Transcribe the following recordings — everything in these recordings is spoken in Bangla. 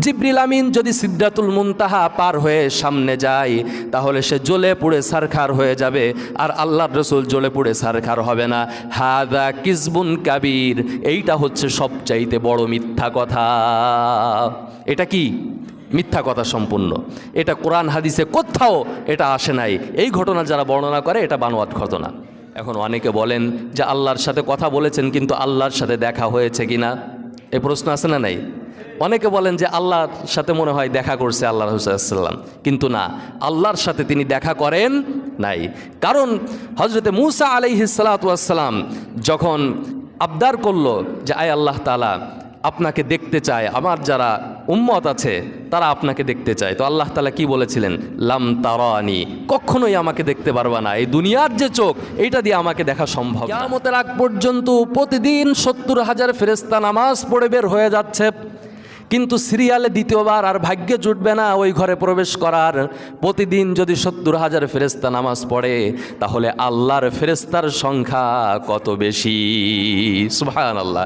জিব্রিল আমিন যদি সিদ্ধাতুল মুনতাহা পার হয়ে সামনে যায়, তাহলে সে জ্বলে পুড়ে সারখার হয়ে যাবে, আর আল্লাহর রসুল জ্বলে পুড়ে সারখার হবে না। হাদা কিসবুন কাবির, এইটা হচ্ছে সবচাইতে বড় মিথ্যা কথা। এটা কি? মিথ্যা কথা সম্পূর্ণ। এটা কোরআন হাদিসে কোথাও এটা আসে নাই। এই ঘটনা যারা বর্ণনা করে, এটা বানোয়াত ঘটনা এখন অনেকে বলেন যে আল্লাহর সাথে কথা বলেছেন, কিন্তু আল্লাহর সাথে দেখা হয়েছে কিনা? এ প্রশ্ন আছে না নাই? অনেকে বলেন যে আল্লাহর সাথে মনে হয় দেখা করছে আল্লাহ রসুল্লাম কিন্তু না, আল্লাহর সাথে তিনি দেখা করেন নাই। কারণ হজরতে মুসা আলাইহিসালাতাম যখন আবদার করল যে, আয় আল্লাহ তালা আপনাকে দেখতে চায় আমার যারা উম্মত আছে, তারা আপনাকে দেখতে চায়। তো আল্লাহ তালা কি বলেছিলেন? লাম তারানি, কখনোই আমাকে দেখতে পারবা না। এই দুনিয়ার যে চোখ, এইটা দিয়ে আমাকে দেখা সম্ভব কেমতের আগ পর্যন্ত প্রতিদিন সত্তর হাজার ফেরেস্তা নামাজ পড়ে বের হয়ে যাচ্ছে। কিন্তু সিরিয়ালে দ্বিতীয়বার আর ভাগ্যে জুটবে না ওই ঘরে প্রবেশ করার। প্রতিদিন যদি সত্তর হাজার ফেরেস্তা নামাজ পড়ে, তাহলে আল্লাহর ফেরেস্তার সংখ্যা কত বেশি? সুহান আল্লাহ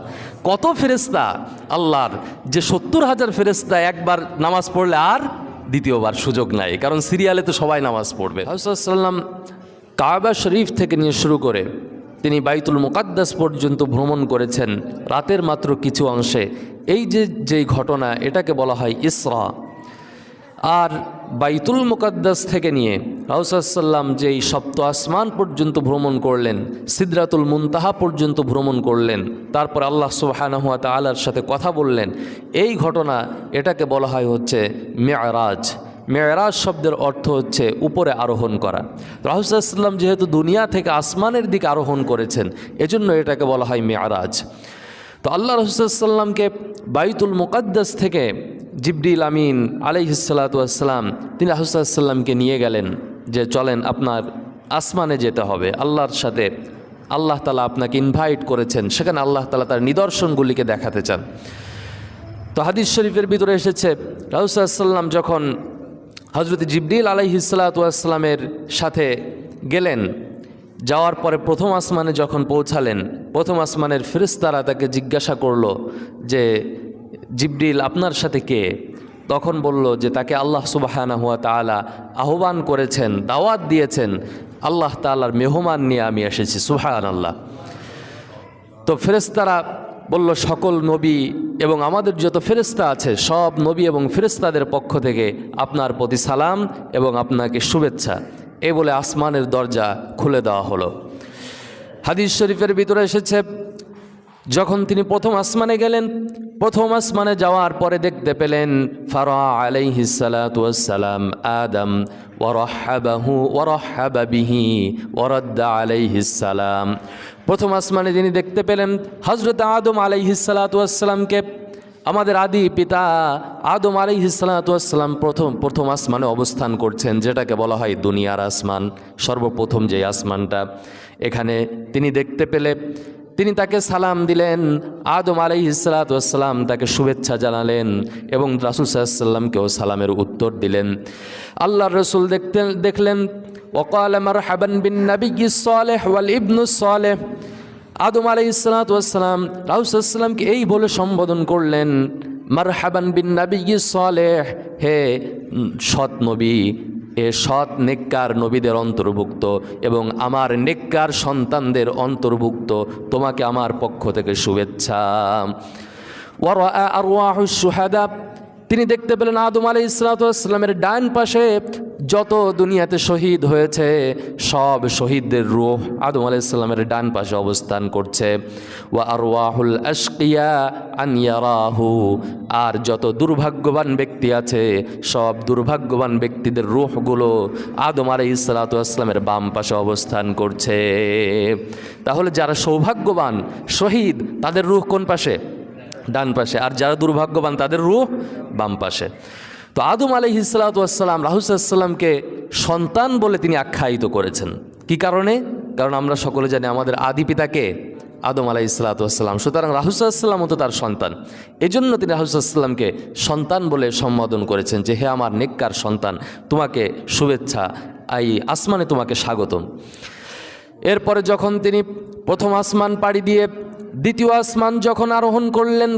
কত ফেরেস্তা আল্লাহর যে সত্তর হাজার ফেরেস্তা একবার নামাজ পড়লে আর দ্বিতীয়বার সুযোগ নাই, কারণ সিরিয়ালে তো সবাই নামাজ পড়বে। হাউসাল্লাম কাবা শরীফ থেকে নিয়ে শুরু করে তিনি বাইতুল মুকাদ্দাস পর্যন্ত ভ্রমণ করেছেন। রাতের মাত্র কিছু অংশে এই যে যেই ঘটনা, এটাকে বলা হয় ইসরা। আর বাইতুল মুকাদ্দাস থেকে নিয়ে রাউসাল্লাম যেই সপ্ত আসমান পর্যন্ত ভ্রমণ করলেন, সিদরাতুল মুনতাহা পর্যন্ত ভ্রমণ করলেন, তারপর আল্লাহ সুবাহানহুয়া তালার সাথে কথা বললেন, এই ঘটনা এটাকে বলা হয় হচ্ছে মেয়ারাজ মেয়রাজ শব্দের অর্থ হচ্ছে উপরে আরোহণ করা। রাহুসাল্লাম যেহেতু দুনিয়া থেকে আসমানের দিকে আরোহণ করেছেন, এজন্য এটাকে বলা হয় মেয়ারাজ তো আল্লাহ রসুলামকে বাইতুল মুকাদ্দাস থেকে জিবরিল আমিন আলাইহিসাল্লাতুয়াসাল্লাম তিনি রাহুসাল্লামকে নিয়ে গেলেন যে চলেন আপনার আসমানে যেতে হবে। আল্লাহর সাথে আল্লাহ তালা আপনাকে ইনভাইট করেছেন। সেখানে আল্লাহ তালা তার নিদর্শনগুলিকে দেখাতে চান। তো হাদিস শরীফের ভিতরে এসেছে রাহুসাল্লাম যখন হজরত জিবরিল আলাইহিসাল্লাতুয়াসাল্লামের সাথে গেলেন যাওয়ার পরে প্রথম আসমানে যখন পৌঁছালেন, প্রথম আসমানের ফেরিস্তারা তাকে জিজ্ঞাসা করল যে, জিবরিল, আপনার সাথে কে? তখন বলল যে, তাকে আল্লাহ সুবাহানা হুয়া তালা আহ্বান করেছেন, দাওয়াত দিয়েছেন। আল্লাহ তালার মেহমান নিয়ে আমি এসেছি সুহান আল্লাহ তো ফেরেস্তারা বলল, সকল নবী এবং আমাদের যত ফেরেস্তা আছে, সব নবী এবং ফেরেস্তাদের পক্ষ থেকে আপনার প্রতি সালাম এবং আপনাকে শুভেচ্ছা। এ বলে আসমানের দরজা খুলে দেওয়া হলো। হাদিস শরীফের ভিতরে এসেছে, যখন তিনি প্রথম আসমানে গেলেন, প্রথম আসমানে যাওয়ার পরে দেখতে পেলেন, ফারা আলাইহিসালাম আদম ওরহাবাহু ওরহাবা বিহি ওরদ্দা আলাইহিসালাম প্রথম আসমানে তিনি দেখতে পেলেন হজরত আদম আলাইহিসালাতামকে আমাদের আদি পিতা আদম আলাইহিসালাতাম প্রথম প্রথম আসমানে অবস্থান করছেন, যেটাকে বলা হয় দুনিয়ার আসমান, সর্বপ্রথম যে আসমানটা। এখানে তিনি দেখতে পেলে তিনি তাকে সালাম দিলেন, আদম আলাই ইসালাতাম তাকে শুভেচ্ছা জানালেন এবং রাসুল সাল্লামকেও সালামের উত্তর দিলেন। আল্লাহ রসুল দেখতেন দেখলেন ওকাল আমার হাবান বিন নবী সালেহ ওয়াল ইবনু সালেহ। আদম আলাই ইসালাতাম রাউসাল্লামকে এই বলে সম্বোধন করলেন মার হাবান বিন নবী সালেহ হে সৎ নবী, এ সৎ নেককার নবীদের অন্তর্ভুক্ত এবং আমার নেককার সন্তানদের অন্তর্ভুক্ত, তোমাকে আমার পক্ষ থেকে শুভেচ্ছা। সুহাদা তিনি দেখতে পেলেন আদম আলী ইসলাতামের ডান পাশে যত দুনিয়াতে শহীদ হয়েছে, সব শহীদদের রুহ আদম আলি ইসলামের ডান পাশে অবস্থান করছে। ওয়া আর ওয়াহুল আশকিয়া আনিয়ারাহু আর যত দুর্ভাগ্যবান ব্যক্তি আছে, সব দুর্ভাগ্যবান ব্যক্তিদের রুহগুলো আদম আলি ইসলাতামের বাম পাশে অবস্থান করছে। তাহলে যারা সৌভাগ্যবান, শহীদ, তাদের রুহ কোন পাশে? ডান পাশে। আর যারা দুর্ভাগ্যবান, তাদের রুহ বাম পাশে। তো আদম আলি হিসালাতাম রাহুসাল্লামকে সন্তান বলে তিনি আখ্যায়িত করেছেন। কি কারণে? কারণ আমরা সকলে জানি আমাদের আদি পিতাকে আদম আলাহ ইসলাতাম সুতরাং রাহুসাল্লাম তো তার সন্তান। এজন্য তিনি রাহুসাল্লামকে সন্তান বলে সম্বোধন করেছেন যে, হে আমার নেককার সন্তান, তোমাকে শুভেচ্ছা এই আসমানে তোমাকে স্বাগতম। এরপরে যখন তিনি প্রথম আসমান পাড়ি দিয়ে দ্বিতীয় আসমান যখন আরোহণ করলেন,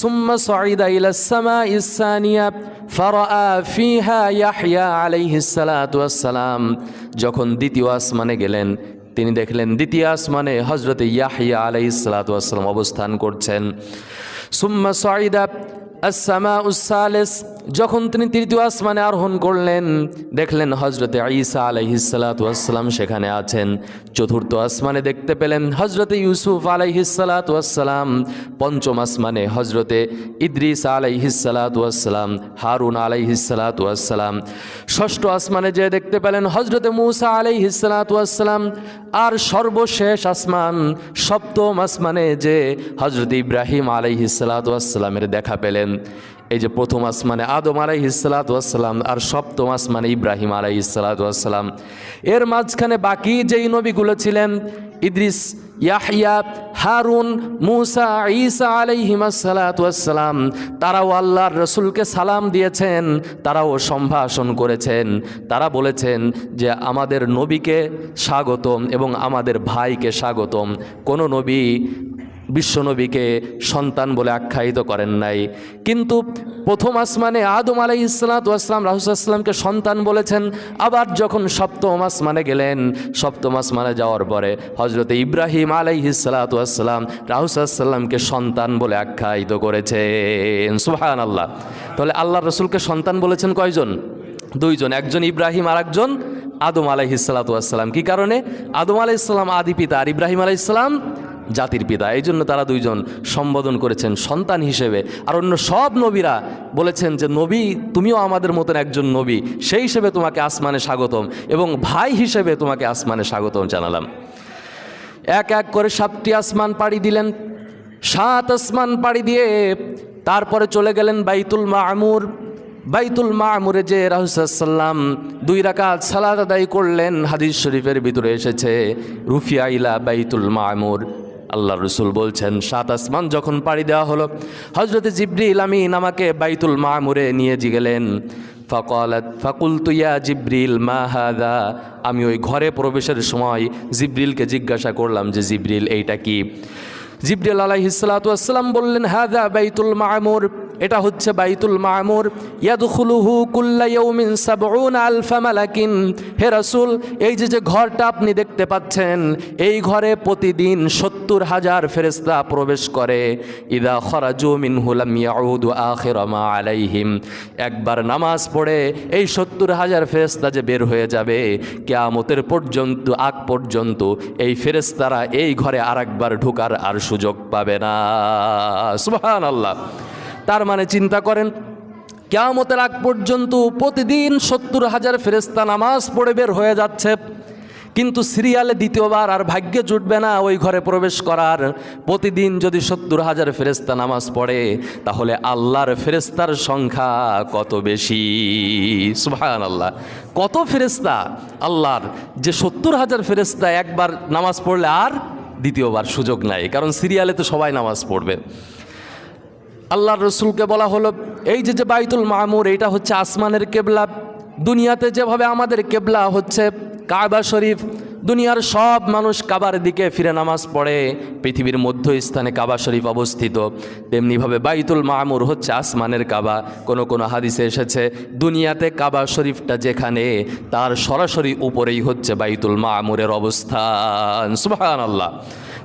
সুম্মা সাইদা ইলা সামা ইসানিয়া ফারা ফিহা ইয়াহইয়া আলাইহিস সালাতু ওয়াসসালাম। যখন দ্বিতীয় আসমানে গেলেন, তিনি দেখলেন দ্বিতীয় আসমানে হজরতে ইয়াহিয়া ওয়াসসালাম অবস্থান করছেন। সুম্মা সাইদা আসামা উসালেস যখন তিনি তৃতীয় আসমানে আরোহণ করলেন, দেখলেন হজরতে ঈসা আলাইহিসালাতাম সেখানে আছেন। চতুর্থ আসমানে দেখতে পেলেন হজরতে ইউসুফ আলাইহিসালাতাম পঞ্চম আসমানে হজরতে ইদ্রিস আলাইহিসালাতাম হারুন আলাইহিসালাতাম ষষ্ঠ আসমানে যে দেখতে পেলেন হজরতে মুসা আলাইহিসালাতাম আর সর্বশেষ আসমান, সপ্তম আসমানে যে হজরত ইব্রাহিম আলাইহিসালাতামের দেখা পেলেন। এই যে প্রথম আসমানে আদম আলাই ইসালাতাম আর সপ্তম আসমানে ইব্রাহিম আলাই ইসালাতাম এর মাঝখানে বাকি যেই নবীগুলো ছিলেন, ইদ্রিস ইয়াহিয়া হারুন, মুসা, ঈসা আলাইহিমাসালাতাম তারাও আল্লাহর রসুলকে সালাম দিয়েছেন, তারাও সম্ভাষণ করেছেন। তারা বলেছেন যে আমাদের নবীকে স্বাগতম এবং আমাদের ভাইকে স্বাগতম। কোনো নবী বিশ্বনবীকে সন্তান বলে আখ্যায়িত করেন নাই। কিন্তু প্রথম আসমানে আদম আলাই ইসলাতাম রাহুসাল্লামকে সন্তান বলেছেন। আবার যখন সপ্তম আসমানে গেলেন, সপ্তম আসমানে যাওয়ার পরে হজরত ইব্রাহিম আলাই ইসলাতাম রাহুসাল্লামকে সন্তান বলে আখ্যায়িত করেছেন। সুহান আল্লাহ তাহলে আল্লাহ রসুলকে সন্তান বলেছেন কয়জন? দুইজন, একজন ইব্রাহিম আর একজন আদম আলাইহিসালাতাম কি কারণে? আদম আলাইসাল্লাম আদি পিতা আর ইব্রাহিম আলাইসাল্লাম জাতির পিতা। এই জন্য তারা দুইজন সম্বোধন করেছেন সন্তান হিসেবে। আর অন্য সব নবীরা বলেছেন যে, নবী, তুমিও আমাদের মতন একজন নবী। সেই হিসেবে তোমাকে আসমানে স্বাগতম এবং ভাই হিসেবে তোমাকে আসমানে স্বাগতম জানালাম। এক এক করে সাতটি আসমান পাড়ি দিলেন। সাত আসমান পাড়ি দিয়ে তারপরে চলে গেলেন বাইতুল মামুর। বাইতুল মামুরে যে রাহুসাল্লাম দুই রাকাত সালাদ আদায় করলেন। হাদিস শরীফের ভিতরে এসেছে, রুফিয়া ইলা বাইতুল মামুর। আল্লাহ রসুল বলছেন, সাত আসমান যখন পাড়ি দেওয়া হলো হজরত জিব্রিল আমিন আমাকে বাইতুল মা মামুরে নিয়ে গেলেন ফকলাত ফাকুল তুইয়া জিব্রিল, মা হাদা আমি ওই ঘরে প্রবেশের সময় জিব্রিলকে জিজ্ঞাসা করলাম যে, জিব্রিল, এইটা কি? জিব্রিল আলাইহিসালাতাম বললেন হাদা বাইতুল মামুর। এটা হচ্ছে বাইতুল মামুর। ইয়াদখুলুহু কুল্লা ইয়াউমিন সাবউন আলফা মালাকিন। হে রাসূল, এই যে যে ঘরটা আপনি দেখতে পাচ্ছেন, এই ঘরে প্রতিদিন সত্তর হাজার ফেরেশতা প্রবেশ করে। ইদা খরাজু মিনহু লাম ইয়াউদু আখির মা আলাইহিম। একবার নামাজ পড়ে এই সত্তর হাজার ফেরেশতা যে বের হয়ে যাবে, কেয়ামতের পর্যন্ত, আগ পর্যন্ত এই ফেরেস্তারা এই ঘরে আরেকবার ঢোকার আর সুযোগ পাবে না। সুহান আল্লাহ তার মানে চিন্তা করেন, কেয়ামতের আগ পর্যন্ত প্রতিদিন সত্তর হাজার ফেরেস্তা নামাজ পড়ে বের হয়ে যাচ্ছে। কিন্তু সিরিয়ালে দ্বিতীয়বার আর ভাগ্যে জুটবে না ওই ঘরে প্রবেশ করার। প্রতিদিন যদি সত্তর হাজার ফেরেস্তা নামাজ পড়ে, তাহলে আল্লাহর ফেরেস্তার সংখ্যা কত বেশি? সুহান আল্লাহ কত ফেরেস্তা আল্লাহর যে সত্তর হাজার ফেরেস্তা একবার নামাজ পড়লে আর দ্বিতীয়বার সুযোগ নাই, কারণ সিরিয়ালে তো সবাই নামাজ পড়বে। আল্লাহ রসুলকে বলা হলো, এই যে যে বাইতুল মামুর এটা হচ্ছে আসমানের কেবলা, দুনিয়াতে যেভাবে আমাদের কেবলা হচ্ছে, কাবা শরীফ দুনিয়ার সব মানুষ কাবার দিকে ফিরে নামাজ পড়ে। পৃথিবীর মধ্যস্থানে কাবা শরীফ অবস্থিত। তেমনিভাবে বাইতুল মামুর হচ্ছে আসমানের কাবা। কোনো কোনো হাদিসে এসেছে, দুনিয়াতে কাবা শরীফটা যেখানে, তার সরাসরি উপরেই হচ্ছে বাইতুল মামুরের অবস্থান। সুবাহান আল্লাহ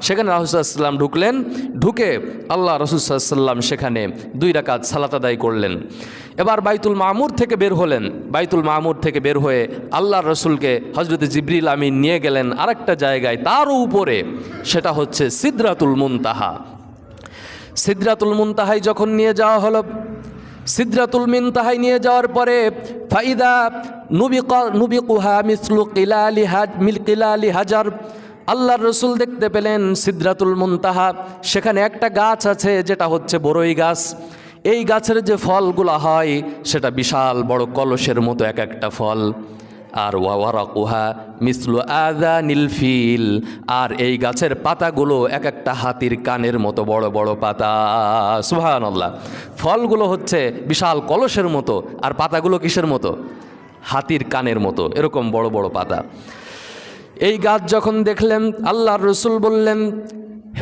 সেখানে রাহুসাল্লাম ঢুকলেন, ঢুকে আল্লাহ রসুসাল্লাম সেখানে দুই রাকাত সালাত আদায় করলেন। এবার বাইতুল মামুর থেকে বের হলেন। বাইতুল মামুর থেকে বের হয়ে আল্লাহ রসুলকে হজরত জিবরিল আমিন নিয়ে গেলেন আরেকটা জায়গায়, তারও উপরে, সেটা হচ্ছে সিদ্রাতুল মুনতাহা। সিদ্রাতুল মুনতাহাই যখন নিয়ে যাওয়া হলো, সিদ্রাতুল মিনতাহাই নিয়ে যাওয়ার পরে, ফাইদা নুবিক, নুবিকুহা মিসলু কিলালি হাজ মিল কিলালি হাজার, আল্লাহর রসুল দেখতে পেলেন সিদ্রাতুল মুনতাহা। সেখানে একটা গাছ আছে, যেটা হচ্ছে বড়ই গাছ। এই গাছের যে ফলগুলো হয়, সেটা বিশাল বড় কলসের মতো এক একটা ফল। আর ওয়ারাকুহা মিসলু আদা নীলফিল আর এই গাছের পাতাগুলো এক একটা হাতির কানের মতো বড় বড় পাতা। সুহান আল্লাহ ফলগুলো হচ্ছে বিশাল কলসের মতো। আর পাতাগুলো কিসের মতো? হাতির কানের মতো। এরকম বড় বড় পাতা। এই গাছ যখন দেখলেন, আল্লাহর রসুল বললেন,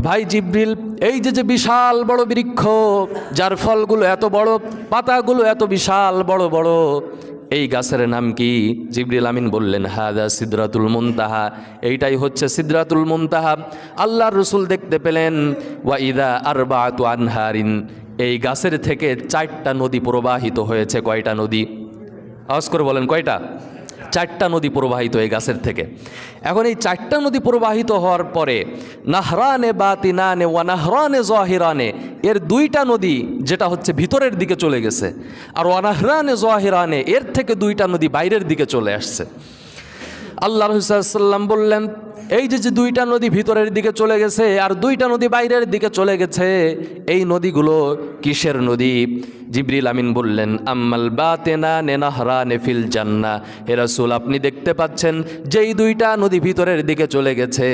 ভাই জিব্রিল, এই যে যে বিশাল বড় বৃক্ষ, যার ফলগুলো এত বড়, পাতাগুলো এত বিশাল বড় বড় এই গাছের নাম কি? জিবরিল আমিন বললেন, হাদা সিদরাতুল মুনতাহা। এইটাই হচ্ছে সিদরাতুল মুনতাহা। আল্লাহর রসুল দেখতে পেলেন, ওয়া ইদা আরবাতু আনহারিন। এই গাছের থেকে চারটা নদী প্রবাহিত হয়েছে। কয়টা নদী? আওয়াজ করে বলেন, কয়টা? চারটা নদী প্রবাহিত এই গাছের থেকে। এখন এই চারটা নদী প্রবাহিত হওয়ার পরে নাহরানে বাতিনানে ওয়া নাহরানে জহিরানে এর দুইটা নদী যেটা হচ্ছে ভিতরের দিকে চলে গেছে আর ওয়ানাহরানে জহিরানে এর থেকে দুইটা নদী বাইরের দিকে চলে আসছে। আল্লাহ রহিসাল্লাম বললেন এই যে যে দুইটা নদী ভিতরের দিকে চলে গেছে আর দুইটা নদী বাইরের দিকে চলে গেছে, এই নদীগুলো কিসের নদী? জিবরিল আমিন বললেন, আম্মাল বা বাতেনা নেনাহরা নেফিল জান্না। হেরাসুল আপনি দেখতে পাচ্ছেন যেই দুইটা নদী ভিতরের দিকে চলে গেছে,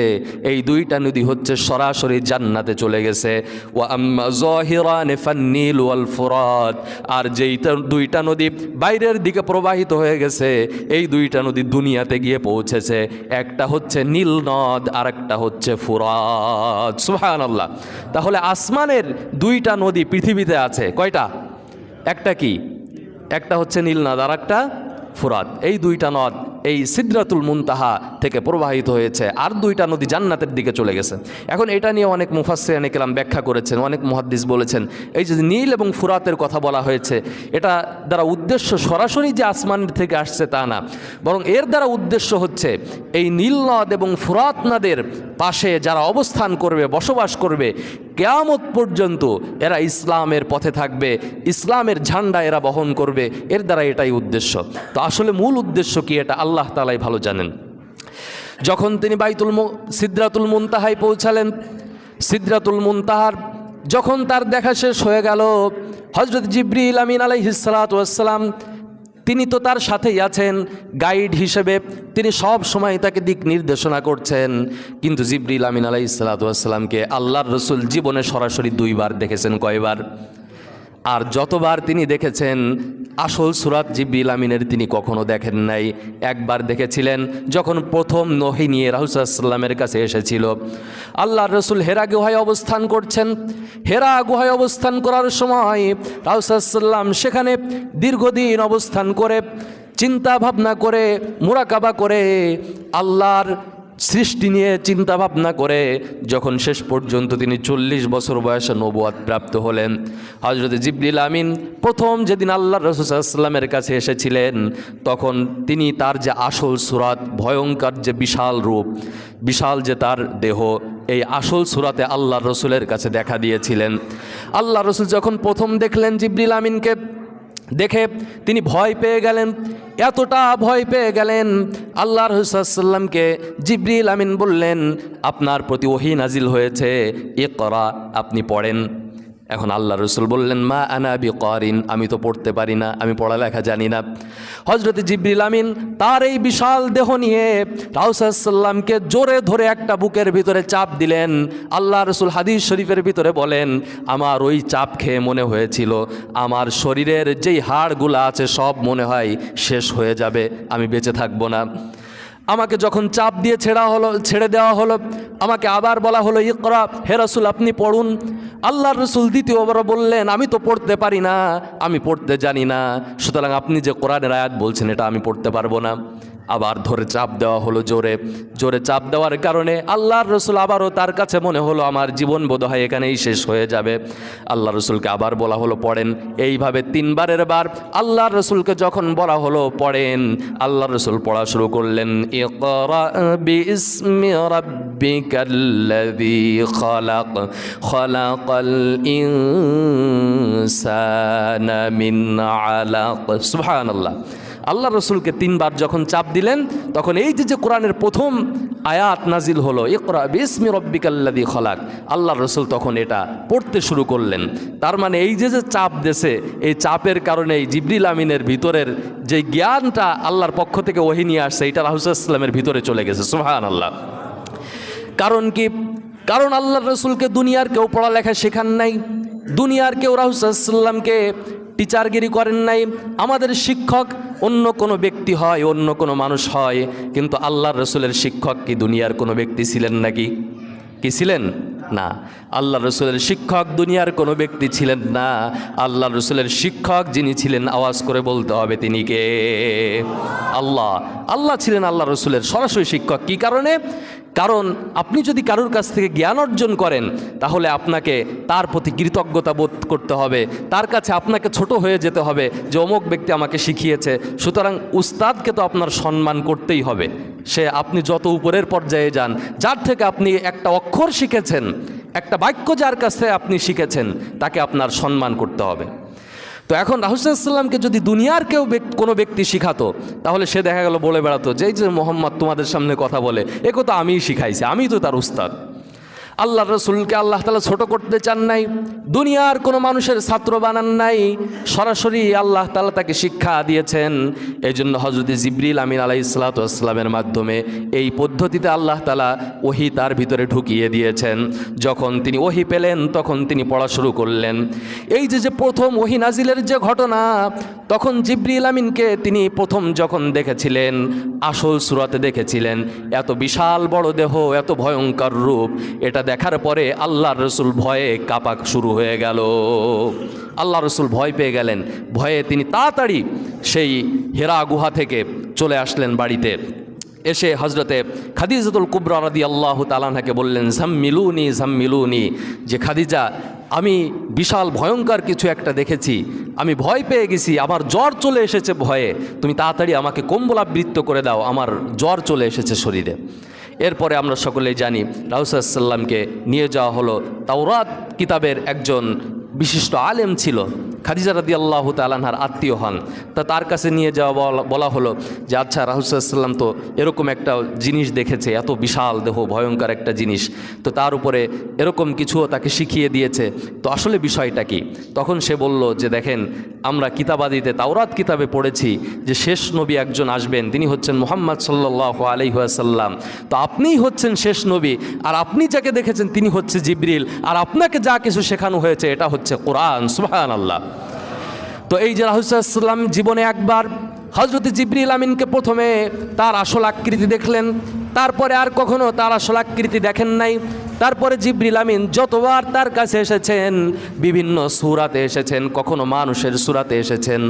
এই দুইটা নদী হচ্ছে সরাসরি জান্নাতে চলে গেছে। ও আম্মা জহিরা নেফান্নীল ওয়াল ফুরাত। আর যেই দুইটা নদী বাইরের দিকে প্রবাহিত হয়ে গেছে, এই দুইটা নদী দুনিয়াতে গিয়ে পৌঁছেছে। একটা হচ্ছে নীল নদ আর একটা হচ্ছে ফুরাত সুহান আল্লাহ তাহলে আসমানের দুইটা নদী পৃথিবীতে আছে, কয়টা? একটা কি? একটা হচ্ছে নীলনদ আর একটা ফুরাত এই দুইটা নদ এই সিদ্রাতুল মুনতাহা থেকে প্রবাহিত হয়েছে। আর দুইটা নদী জান্নাতের দিকে চলে গেছে। এখন এটা নিয়ে অনেক মুফাসিয়ানে কেলাম ব্যাখ্যা করেছেন, অনেক মুহাদ্দিস বলেছেন। এই যে নীল এবং ফুরাতের কথা বলা হয়েছে, এটা দ্বারা উদ্দেশ্য সরাসরি যে আসমান থেকে আসছে তা না। বরং এর দ্বারা উদ্দেশ্য হচ্ছে, এই নীল নদ এবং ফুরাত নদের পাশে যারা অবস্থান করবে, বসবাস করবে কেয়ামত পর্যন্ত এরা ইসলামের পথে থাকবে, ইসলামের ঝান্ডা এরা বহন করবে, এর দ্বারা এটাই উদ্দেশ্য। তো আসলে মূল উদ্দেশ্য কি এটা আল্লাহ তালাই ভালো জানেন। যখন তিনি বাইতুল সিদ্রাতুল মুনতাহায় পৌঁছালেন, সিদ্রাতুল মুনতাহার যখন তার দেখা শেষ হয়ে গেল হজরত জিব্রিল আমিন আলাইহিসালাতাম তিনি তো তার সাথেই আছেন গাইড হিসেবে। তিনি সব সময় তাকে দিক নির্দেশনা করছেন। কিন্তু জিবরিল আমিন আলাইসালাতামকে আল্লাহর রসুল জীবনে সরাসরি দুইবার দেখেছেন কয়বার? আর যতবার তিনি দেখেছেন, আসল সুরাত জিব্রিল আমিনের তিনি কখনো দেখেন নাই। একবার দেখেছিলেন যখন প্রথম নহি নিয়ে রাহুসাল্লামের কাছে এসেছিল। আল্লাহ রসুল হেরা গুহায় অবস্থান করছেন। হেরা গুহায় অবস্থান করার সময় রাহুসাল্লাম সেখানে দীর্ঘদিন অবস্থান করে চিন্তা ভাবনা করে, মুরাকাবা করে আল্লাহর সৃষ্টি নিয়ে চিন্তা ভাবনা করে যখন শেষ পর্যন্ত তিনি চল্লিশ বছর বয়সে নবুয়াদ প্রাপ্ত হলেন। হজরত জিবরিল আমিন প্রথম যেদিন আল্লাহ রসুলামের কাছে এসেছিলেন, তখন তিনি তার যে আসল সুরাত ভয়ঙ্কর যে বিশাল রূপ, বিশাল যে তার দেহ, এই আসল সুরাতে আল্লাহ রসুলের কাছে দেখা দিয়েছিলেন। আল্লাহ রসুল যখন প্রথম দেখলেন জিবরিল আমিনকে দেখে তিনি ভয় পেয়ে গেলেন। এতটা ভয় পেয়ে গেলেন। আল্লাহ রহুসাল্লামকে জিব্রিল আমিন বললেন, আপনার প্রতি ওহি নাজিল হয়েছে এ করা আপনি পড়েন। এখন আল্লাহ রসুল বললেন, মা আনা বি করিন আমি তো পড়তে পারি না, আমি পড়ালেখা জানি না। হজরত জিব্রিল আমিন তার এই বিশাল দেহ নিয়ে রাউসাল্লামকে জোরে ধরে একটা বুকের ভিতরে চাপ দিলেন। আল্লাহ রসুল হাদিস শরীফের ভিতরে বলেন, আমার ওই চাপ খেয়ে মনে হয়েছিল, আমার শরীরের যেই হাড়গুলো আছে সব মনে হয় শেষ হয়ে যাবে, আমি বেঁচে থাকব না। আমাকে যখন চাপ দিয়ে ছেড়া হলো, ছেড়ে দেওয়া হলো, আমাকে আবার বলা হলো, ইকরা, হে রসুল, আপনি পড়ুন। আল্লাহ রসুল দ্বিতীয়বার বললেন, আমি তো পড়তে পারি না, আমি পড়তে জানি না। সুতরাং আপনি যে কোরআনের আয়াত বলছেন, এটা আমি পড়তে পারব না। আবার ধরে চাপ দেওয়া হলো জোরে। জোরে চাপ দেওয়ার কারণে আল্লাহর রসুল আবারও তার কাছে মনে হলো, আমার জীবন বোধ হয় এখানেই শেষ হয়ে যাবে। আল্লাহ রসুলকে আবার বলা হলো, পড়েন। এইভাবে তিনবারের বার আল্লাহর রসুলকে যখন বলা হলো, পড়েন। আল্লাহ রসুল পড়া শুরু করলেন খালাক সুবহানাল্লাহ। আল্লাহ রসুলকে তিনবার যখন চাপ দিলেন, তখন এই যে যে কোরআনের প্রথম আয়াত নাজিল হলো, ইকরা বিসমি রব্বিকাল্লাদি খলাক আল্লাহ রসুল তখন এটা পড়তে শুরু করলেন। তার মানে এই যে যে চাপ দেশে, এই চাপের কারণে এই জিবরিল আমিনের ভিতরের যে জ্ঞানটা আল্লাহর পক্ষ থেকে ওহি নিয়ে আসছে এটা রাহুসাল্লামের ভিতরে চলে গেছে সুহান আল্লাহ কারণ কি? কারণ আল্লাহ রসুলকে দুনিয়ার কেউ পড়ালেখা শেখান নাই, দুনিয়ার কেউ রাহুসাল্লামকে টিচারগিরি করেন নাই। আমাদের শিক্ষক অন্য কোনো ব্যক্তি হয়, অন্য কোনো মানুষ হয়, কিন্তু আল্লাহর রসুলের শিক্ষক কি দুনিয়ার কোনো ব্যক্তি ছিলেন নাকি? কি ছিলেন? না। আল্লাহ রসুলের শিক্ষক দুনিয়ার কোনো ব্যক্তি ছিলেন না। আল্লাহ রসুলের শিক্ষক যিনি ছিলেন, আওয়াজ করে বলতে হবে তিনি কে? আল্লাহ। আল্লাহ ছিলেন আল্লাহ রসুলের সরাসরি শিক্ষক। কি কারণে? কারণ আপনি যদি কারোর কাছ থেকে জ্ঞান অর্জন করেন, তাহলে আপনাকে তার প্রতি কৃতজ্ঞতা বোধ করতে হবে। তার কাছে আপনাকে ছোট হয়ে যেতে হবে যে অমুক ব্যক্তি আমাকে শিখিয়েছে। সুতরাং উস্তাদকে তো আপনার সম্মান করতেই হবে। সে আপনি যত উপরের পর্যায়ে যান, যার থেকে আপনি একটা অক্ষর শিখেছেন, একটা বাক্য যার কাছে আপনি শিখেছেন, তাকে আপনার সম্মান করতে হবে। তো এখন রাহুসাল্লামকে যদি দুনিয়ার কেউ কোনো ব্যক্তি শিখাতো, তাহলে সে দেখা গেল বলে বেড়াতো যে যে মোহাম্মদ তোমাদের সামনে কথা বলে, এ কথা আমিই শিখাইছি আমি তো তার উস্তাদ। আল্লাহ রসুলকে আল্লাহ তালা ছোট করতে চান নাই, দুনিয়ার কোনো মানুষের ছাত্র বানান নাই, সরাসরি আল্লাহ তালা তাকে শিক্ষা দিয়েছেন। এই জন্য হজরত জিবরিল আমিন আলাই ইসলাতামের মাধ্যমে এই পদ্ধতিতে আল্লাহ তালা ওহি তার ভিতরে ঢুকিয়ে দিয়েছেন। যখন তিনি ওহি পেলেন, তখন তিনি পড়া শুরু করলেন। এই যে যে প্রথম ওহি নাজিলের যে ঘটনা, তখন জিবরিল আমিনকে তিনি প্রথম যখন দেখেছিলেন, আসল সুরাতে দেখেছিলেন, এত বিশাল বড় দেহ, এত ভয়ঙ্কর রূপ, এটা দেখার পরে আল্লাহ রসুল ভয়ে কাপাক শুরু হয়ে গেল। আল্লাহ রসুল ভয় পেয়ে গেলেন। ভয়ে তিনি তাড়াতাড়ি সেই হেরা গুহা থেকে চলে আসলেন বাড়িতে। এসে হজরতে খাদিজাতুল কুবরা রাদি আল্লাহ তালানহাকে বললেন ঝাম্মিলুনি ঝাম্মিলুনি যে খাদিজা, আমি বিশাল, ভয়ঙ্কর কিছু একটা দেখেছি। আমি ভয় পেয়ে গেছি, আমার জ্বর চলে এসেছে ভয়ে। তুমি তাড়াতাড়ি আমাকে কম্বলাবৃত্ত করে দাও, আমার জ্বর চলে এসেছে শরীরে। এরপরে আমরা সকলেই জানি রাউসাল্লামকে নিয়ে যাওয়া হলো তাওরাত কিতাবের একজন বিশিষ্ট আলেম ছিল। খাদিজা রাদি আল্লাহ তালানহার আত্মীয় হন। তা তার কাছে নিয়ে যাওয়া বলা- হলো যে আচ্ছা রাহুসাল্লাম তো এরকম একটা জিনিস দেখেছে, এত বিশাল, দেহ ভয়ঙ্কর একটা জিনিস। তো তার উপরে এরকম কিছুও তাকে শিখিয়ে দিয়েছে। তো আসলে বিষয়টা কি? তখন সে বলল যে, দেখেন, আমরা কিতাবাদিতে, তাওরাত কিতাবে পড়েছি যে, শেষ নবী একজন আসবেন, তিনি হচ্ছেন মোহাম্মদ সাল্লাহ আলহিহাসাল্লাম তো আপনিই হচ্ছেন শেষ নবী, আর আপনি যাকে দেখেছেন, তিনি হচ্ছে জিবরিল। আর আপনাকে যা কিছু শেখানো হয়েছে, এটা হচ্ছে কোরআন সুহান আল্লাহ তো এই যে রাহুসাল্লাম জীবনে একবার হজরত জিবরিল আমিনকে প্রথমে তার আসল আকৃতি দেখলেন, তারপরে আর কখনো তার আসল আকৃতি দেখেন নাই, তারপরে জিবরিল আমিন যতবার তার কাছে এসেছেন, বিভিন্ন সুরাতে এসেছেন, কখনো মানুষের সুরাতে এসেছেন,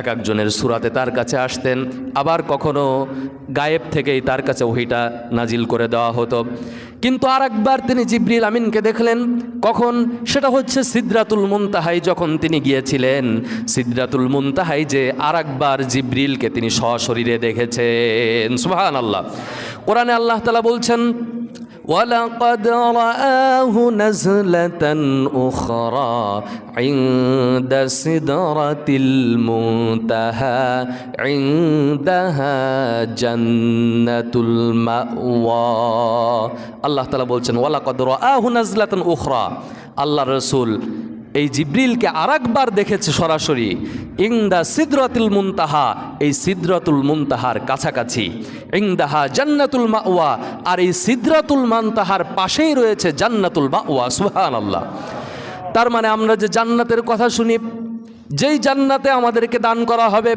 এক একজনের সুরাতে তার কাছে আসতেন, আবার কখনো গায়েব থেকেই তার কাছে ওহিটা নাজিল করে দেওয়া হতো। কিন্তু আর একবার তিনি জিব্রিল আমিনকে দেখলেন, কখন? সেটা হচ্ছে সিদ্রাতুল মুনতাহাই যখন তিনি গিয়েছিলেন। সিদ্রাতুল মুনতাহাই যে আর একবার জিব্রিলকে তিনি সশরীরে দেখেছেন। সুহান আল্লাহ কোরআনে আল্লাহ তালা বলছেন ولقد رآه نزلة أخرى عند سدرة المنتهى عندها جنة المأوى আল্লাহ তালা বলছেন ওয়ালাকদ রাআহু নাজলাতান উখরা আল্লাহ রসুল এই জিব্রিলকে আরেকবার দেখেছে সরাসরি। ইংদা সিদরাতুল মুনতাহা, এই সিদরাতুল মুনতাহার কাছাকাছি। ইংদাহা জান্নাতুল মাওয়া, আর এই সিদরাতুল মানতাহার পাশেই রয়েছে জান্নাতুল মাওয়া সুহান আল্লাহ তার মানে আমরা যে জান্নাতের কথা শুনি, যেই জান্নাতে আমাদেরকে দান করা হবে,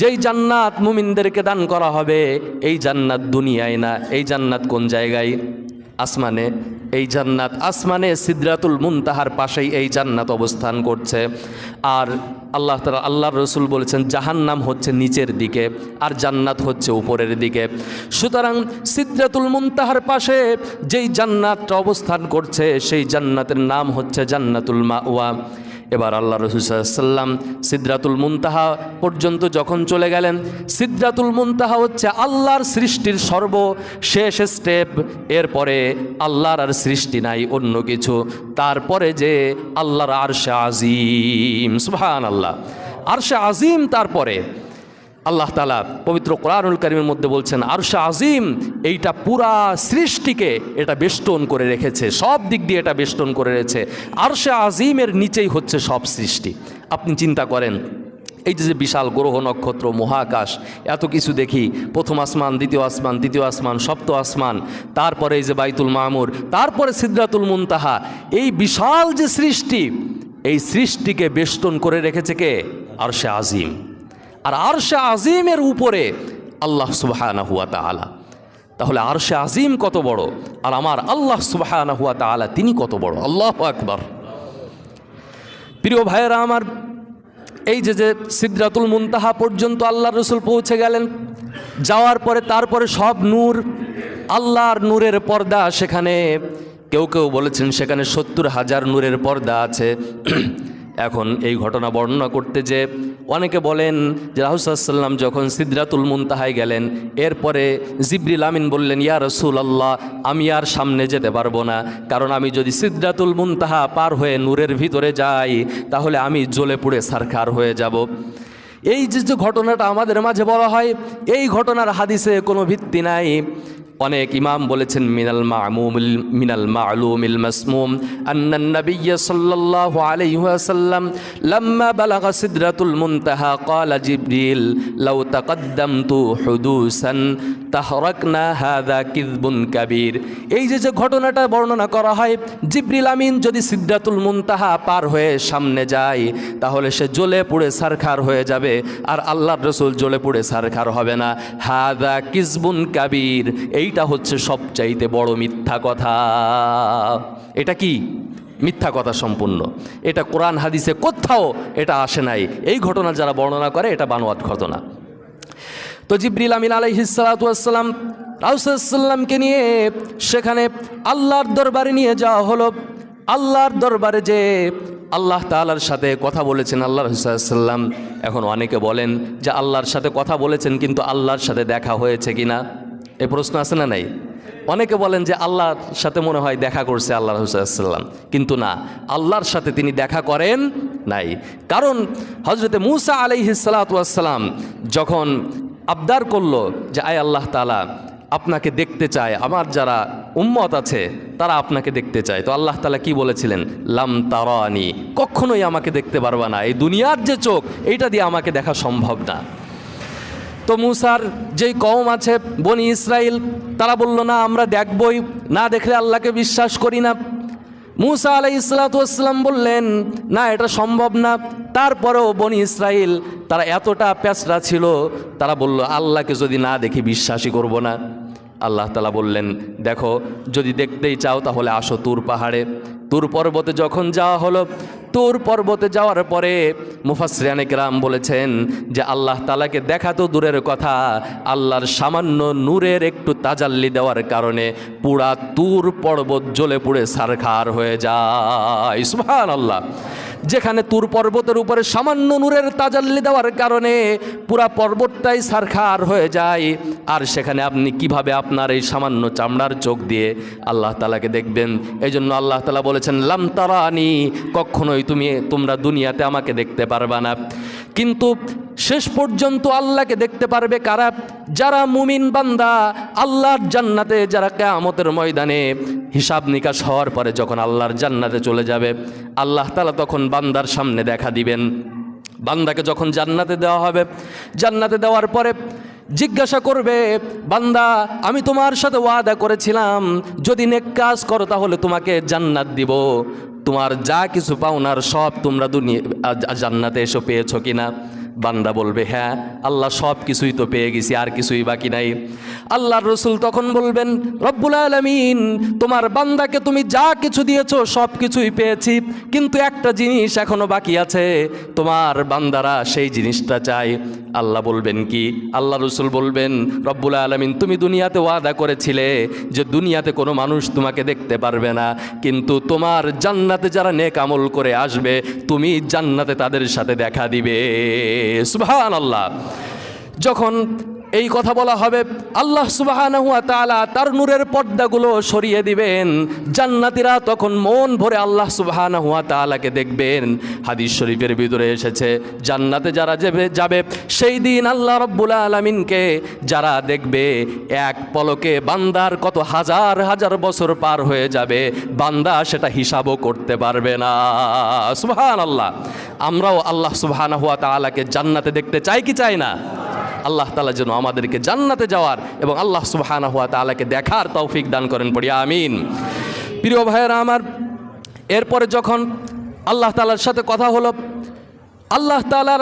যেই জান্নাত মুমিনদেরকে দান করা হবে, এই জান্নাত দুনিয়ায় না, এই জান্নাত কোন জায়গায়? আসমানে, এই জান্নাত আসমানে সিদ্রাতুল মুনতাহার পাশেই এই জান্নাত অবস্থান করছে। আর আল্লাহ তালা আল্লাহর রসুল বলেছেন, জাহান্নাম হচ্ছে নিচের দিকে আর জান্নাত হচ্ছে উপরের দিকে। সুতরাং সিদ্রাতুল মুনতাহার পাশে যেই জান্নাতটা অবস্থান করছে, সেই জান্নাতের নাম হচ্ছে জান্নাতুল মাওয়া। এবার আল্লাহ রসুল্লাম সিদ্রাতুল মুনতাহা পর্যন্ত যখন চলে গেলেন, সিদ্রাতুল মুনতাহা হচ্ছে আল্লাহর সৃষ্টির সর্ব শেষ স্টেপ এরপরে আল্লাহর আর সৃষ্টি নাই, অন্য কিছু। তারপরে যে আল্লাহর আরশে আজিম সুহান আল্লাহ আরশে আজিম তারপরে আল্লাহ তালা পবিত্র কোরআনুল করিমের মধ্যে বলছেন, আরশা আজিম, এইটা পুরা সৃষ্টিকে এটা বেষ্টন করে রেখেছে, সব দিক দিয়ে এটা বেষ্টন করে রেখেছে। আরশা আজিমের নিচেই হচ্ছে সব সৃষ্টি। আপনি চিন্তা করেন, এই যে বিশাল গ্রহ নক্ষত্র, মহাকাশ, এত কিছু দেখি, প্রথম আসমান, দ্বিতীয় আসমান, তৃতীয় আসমান, সপ্ত আসমান, তারপরে এই যে বাইতুল মামুর, তারপরে সিদ্রাতুল মুনতাহা, এই বিশাল যে সৃষ্টি, এই সৃষ্টিকে বেষ্টন করে রেখেছে কে? আরশে আজিম। আর আরশে আজিমের উপরে আল্লাহ সুবহানা হুয়া তাআলা। তাহলে আর সে আজিম কত বড়? আর আমার আল্লাহ সুবাহ হুয়া তালা তিনি কত বড়? আল্লাহ আকবার। প্রিয় ভাইয়েরা আমার, এই যে যে সিদ্রাতুল মুনতাহা পর্যন্ত আল্লাহ রসুল পৌঁছে গেলেন, যাওয়ার পরে তারপরে সব নূর, আল্লাহর নূরের পর্দা সেখানে, কেউ কেউ বলেছেন সেখানে সত্তর হাজার নূরের পর্দা আছে। এখন এই ঘটনা বর্ণনা করতে যে অনেকে বলেন যে রাহুসাল্লাম যখন সিদ্রাতুল মুনতাহায় গেলেন, এরপরে জিবরিল আমিন বললেন, ইয়া রসুল আল্লাহ আমি আর সামনে যেতে পারব না। কারণ আমি যদি সিদ্রাতুল মুনতাহা পার হয়ে নূরের ভিতরে যাই, তাহলে আমি জ্বলে পুড়ে সারখার হয়ে যাব। এই যে ঘটনাটা আমাদের মাঝে বলা হয়, এই ঘটনার হাদিসে কোনো ভিত্তি নাই। অনেক ইমাম বলেছেন, মিনাল মামুমিল, মিনাল মালুমিল মাসমুম, আন্নান নবিয়্য সাল্লাল্লাহু আলাইহি ওয়াসাল্লাম লাম্মা বালাগা সিদরাতুল মুনতাহা ক্বালা জিবরিল, লাউ তাকাদ্দামতু হুদুসান তাহরাকনা হাদা কিযবুন কাবীর। এই যে যে ঘটনাটা বর্ণনা করা হয়, জিবরিল আমিন যদি সিদরাতুল মুনতাহা পার হয়ে সামনে যায়, তাহলে সে জ্বলে পুড়ে সারখার হয়ে যাবে, আর আল্লাহর রসুল জ্বলে পুড়ে সারখার হবে না। হাদা কিসবুন কাবির এইটা হচ্ছে সবচাইতে বড় মিথ্যা কথা। এটা কি? মিথ্যা কথা সম্পূর্ণ। এটা কোরআন হাদিসে কোথাও এটা আসে নাই। এই ঘটনা যারা বর্ণনা করে, এটা বানোয়াত ঘটনা। তো জিব্রিল আমিন আলাইহিসালাম রাউসাল্লামকে নিয়ে সেখানে আল্লাহর দরবারে নিয়ে যাওয়া হলো। আল্লাহর দরবারে যে আল্লাহ তালার সাথে কথা বলেছেন, আল্লাহ রসুল্লাম এখন অনেকে বলেন যে আল্লাহর সাথে কথা বলেছেন, কিন্তু আল্লাহর সাথে দেখা হয়েছে কিনা। এই প্রশ্ন আছে না নাই? অনেকে বলেন যে আল্লাহর সাথে মনে হয় দেখা করছে আল্লাহ রসুল্লাম কিন্তু না, আল্লাহর সাথে তিনি দেখা করেন নাই। কারণ হজরতে মুসা আলাইহিসালাতাম যখন আবদার করল যে, আয় আল্লাহ তালা আপনাকে দেখতে চায় আমার যারা উম্মত আছে, তারা আপনাকে দেখতে চায়। তো আল্লাহ তালা কি বলেছিলেন? লাম তারানি, কখনোই আমাকে দেখতে পারবা না। এই দুনিয়ার যে চোখ, এইটা দিয়ে আমাকে দেখা সম্ভব না। তো মুসার যেই কম আছে, বনি ইসরায়েল তারা বলল, না, আমরা দেখবই। না দেখলে আল্লাহকে বিশ্বাস করি না। মুসা আলাই ইসলাতাম বললেন, না, এটা সম্ভব না। তারপরেও বনি ইসরায়েল তারা এতটা প্যাঁচড়া ছিল, তারা বলল, আল্লাহকে যদি না দেখি, বিশ্বাসই করব না। আল্লাহ তালা বললেন, দেখো, যদি দেখতেই চাও, তাহলে আসো তুর পাহাড়ে। তুর পর্বতে যখন যাওয়া হলো তুর পর্বতে যাওয়ার পরে মুফাসরিয়ানে রাম বলেছেন যে আল্লাহ তালাকে দেখা তো দূরের কথা, আল্লাহর সামান্য নূরের একটু তাজাল্লি দেওয়ার কারণে পুরা তুর পর্বত জ্বলে পুড়ে সারখার হয়ে যায়। সুহান আল্লাহ যেখানে তুর পর্বতের উপরে সামান্য নূরের তাজাল্লি দেওয়ার কারণে পুরা পর্বতটাই সারখার হয়ে যায়। আর সেখানে আপনি কীভাবে আপনার এই সামান্য চামড়ার চোখ দিয়ে আল্লাহ তালাকে দেখবেন? এই জন্য আল্লাহ তালা বলেছেন, লাম তারানি, কখনোই তুমি, তোমরা দুনিয়াতে আমাকে দেখতে পারবা না। কিন্তু শেষ পর্যন্ত আল্লাহকে দেখতে পারবে কারা? যারা মুমিন বান্দা, আল্লাহর জান্নাতে যারা কেয়ামতের ময়দানে হিসাব নিকাশ হওয়ার পরে যখন আল্লাহর জান্নাতে চলে যাবে, আল্লাহ তালা তখন বান্দার সামনে দেখা দিবেন। বান্দাকে যখন জান্নাতে দেওয়া হবে, জান্নাতে দেওয়ার পরে জিজ্ঞাসা করবে, বান্দা, আমি তোমার সাথে ওয়াদা করেছিলাম, যদি নেক কাজ করো তাহলে তোমাকে জান্নাত দিব। তোমার যা কিছু পাওনার সব তোমরা দুনিয়া জান্নাতে এসে পেয়েছ কিনা? বান্দা বলবে হ্যাঁ আল্লাহ সব কিছুই তো পেয়ে গেছি, আর কিছুই বাকি নাই। আল্লাহর রসুল তখন বলবেন, রব্বুল আলমিন, তোমার বান্দাকে তুমি যা কিছু দিয়েছ, সব কিছুই পেয়েছি, কিন্তু একটা জিনিস এখনও বাকি আছে, তোমার বান্দারা সেই জিনিসটা চাই আল্লাহ বলবেন কি? আল্লাহ রসুল বলবেন, রব্বুল আলমিন, তুমি দুনিয়াতে ওয়াদা করেছিলে যে দুনিয়াতে কোনো মানুষ তোমাকে দেখতে পারবে না, কিন্তু তোমার জান্নাতে যারা নেক আমল করে আসবে, তুমি জান্নাতে তাদের সাথে দেখা দিবে। সুবহান আল্লাহ যখন এই কথা বলা হবে, আল্লাহ তাআলা তার নূরের পর্দাগুলো সরিয়ে দিবেন। জান্নাতিরা তখন মন ভরে আল্লাহ সুবাহানা হুয়া তাআলাকে দেখবেন। হাদিস শরীফের ভিতরে এসেছে, জান্নাতে যারা যাবে যাবে, সেই দিন আল্লাহ রব্বুল আলমিনকে যারা দেখবে, এক পলকে বান্দার কত হাজার হাজার বছর পার হয়ে যাবে, বান্দা সেটা হিসাবও করতে পারবে না। সুবহান আল্লাহ আমরাও আল্লাহ সুবহানা হুয়া তাআলাকে জান্নাতে দেখতে চাই কি চাই না? আল্লাহ তালা যেন আমাদেরকে জান্নাতে যাওয়ার এবং আল্লাহ সুবাহানা হুয়া তালাকে দেখার তৌফিক দান করেন পড়ি, আমিন। প্রিয় ভাইয়েরা আমার, এরপরে যখন আল্লাহ তালার সাথে কথা হলো, আল্লাহ তালার